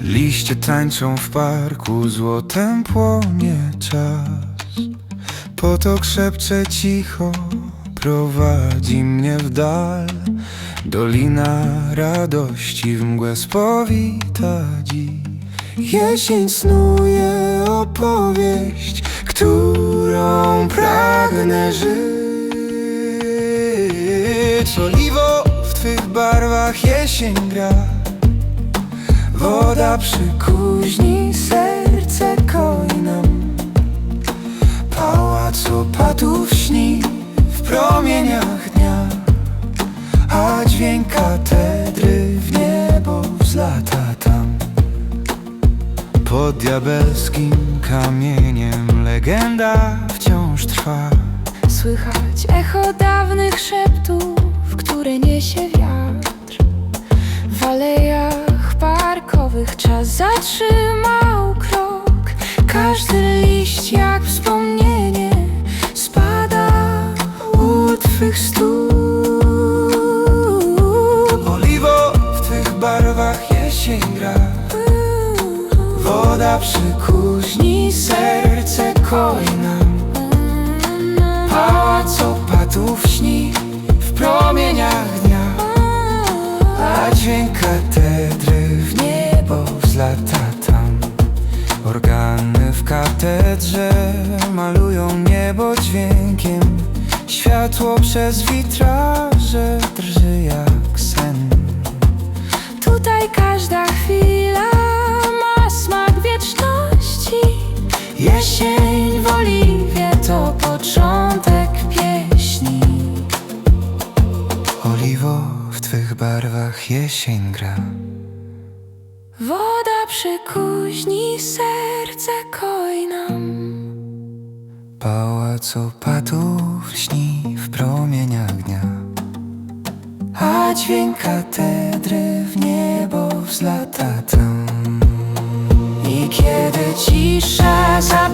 Liście tańczą w parku, złotem płonie czas. Potok szepcze cicho, prowadzi mnie w dal. Dolina radości w mgłę spowita dziś. Jesień snuje opowieść, pragnę żyć. Oliwo w twych barwach jesień gra. Woda przykuźni, serce koi nam Pałac opatów śni w promieniach dnia A dźwięk katedry w niebo wzlata tam Pod diabelskim kamieniem legenda wciąż trwa Słychać echo dawnych szeptów, które niesie wiatr. W alejach parkowych czas zatrzymał krok. Każdy liść jak wspomnienie spada u twych stóp. Oliwo w twych barwach jesień gra. Woda przykuźni, serce koi nam Pałac opatów śni w promieniach dnia? A dźwięk katedry w niebo wzlata tam. Organy w katedrze malują niebo dźwiękiem. Światło przez witraże drży jak sen. Tutaj każda chwila ma smak wieczności. Jesień w oliwie to barwach jesień gra. Woda przykuźni, serce koi nam. Pałac opatów śni w promieniach dnia. A dźwięk katedry w niebo wzlata tam. I kiedy cisza za